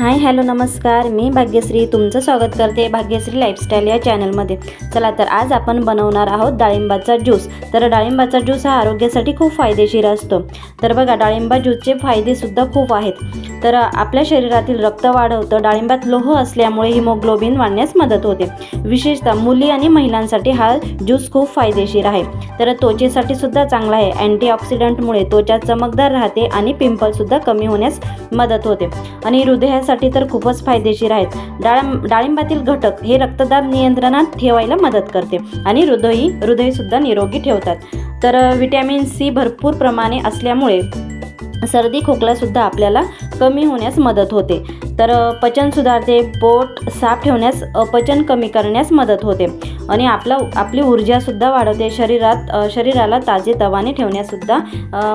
Hi hello नमस्कार. मी भाग्यश्री. तुमचं स्वागत करते भाग्यश्री लाईफस्टाईल या चॅनलमध्ये. चला तर आज आपण बनवणार आहोत डाळिंबाचा ज्यूस. तर डाळिंबाचा ज्यूस हा आरोग्यासाठी खूप फायदेशीर असतो. तर बघा डाळिंबा ज्यूसचे फायदेसुद्धा खूप आहेत. तर आपल्या शरीरातील रक्त वाढवतं डाळिंबात लोह असल्यामुळे हिमोग्लोबिन वाढण्यास मदत होते. विशेषतः मुली आणि महिलांसाठी हा ज्यूस खूप फायदेशीर आहे. तर त्वचेसाठी सुद्धा चांगला आहे. अँटीऑक्सिडंटमुळे त्वचा चमकदार राहते आणि पिंपलसुद्धा कमी होण्यास मदत होते. आणि हृदयास हृदयासाठी तर खूपच फायदेशीर आहेत. डाळ डाळिंबातील घटक हे रक्तदाब नियंत्रणात ठेवायला मदत करते आणि हृदयी हृदयसुद्धा निरोगी ठेवतात. तर विटॅमिन सी भरपूर प्रमाणे असल्यामुळे सर्दी खोकलासुद्धा आपल्याला कमी होण्यास मदत होते. तर पचन सुधारते पोट साफ ठेवण्यास अपचन कमी करण्यास मदत होते. आणि आपला आपली ऊर्जासुद्धा वाढवते. शरीरात शरीराला ताजे तवाने ठेवण्यासुद्धा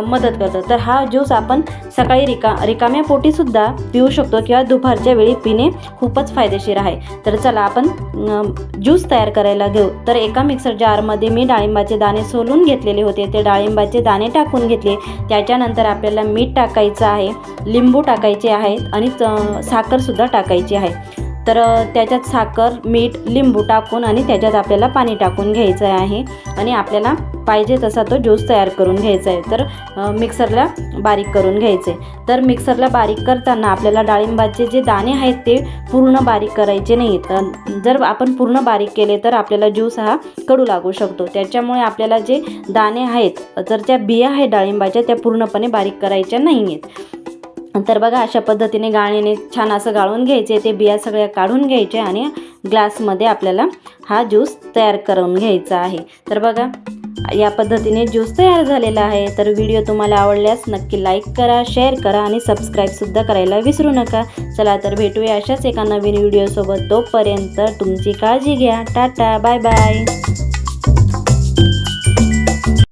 मदत करतं. तर हा ज्यूस आपण सकाळी रिका रिकाम्या पोटीसुद्धा पिऊ शकतो किंवा दुपारच्या वेळी पिणे खूपच फायदेशीर आहे. तर चला आपण ज्यूस तयार करायला घेऊ. तर एका मिक्सर जारमध्ये मी डाळिंबाचे दाणे सोलून घेतलेले होते. ते डाळिंबाचे दाणे टाकून घेतले. त्याच्यानंतर आपल्याला मीठ टाकायचं आहे लिंबू टाकायचे आहेत आणि साखरसुद्धा टाकायची आहे. तर त्याच्यात साखर मीठ लिंबू टाकून आणि त्याच्यात आपल्याला पाणी टाकून घ्यायचं आहे. आणि आपल्याला पाहिजे तसा तो ज्यूस तयार करून घ्यायचा आहे तर मिक्सरला बारीक करून घ्यायचे तर मिक्सरला बारीक करताना आपल्याला डाळिंबाचे जे दाणे आहेत ते पूर्ण बारीक करायचे नाही. तर जर आपण पूर्ण बारीक केले तर आपल्याला ज्यूस हा कडू लागू शकतो. त्याच्यामुळे आपल्याला जे दाणे आहेत तर त्या बिया आहेत डाळिंबाच्या त्या पूर्णपणे बारीक करायच्या नाही आहेत तर बघा अशा पद्धतीने गाळणीने छान असं गाळून घ्यायचे ते बिया सगळ्या काढून घ्यायचे आणि ग्लासमध्ये आपल्याला हा ज्यूस तयार करून घ्यायचा आहे. तर बघा या पद्धतीने ज्यूस तयार झालेला आहे. तर व्हिडिओ तुम्हाला आवडल्यास नक्की लाईक करा शेअर करा आणि सबस्क्राईबसुद्धा करायला विसरू नका. चला तर भेटूया अशाच एका नवीन व्हिडिओसोबत. तोपर्यंत तुमची काळजी घ्या. Tata bye bye.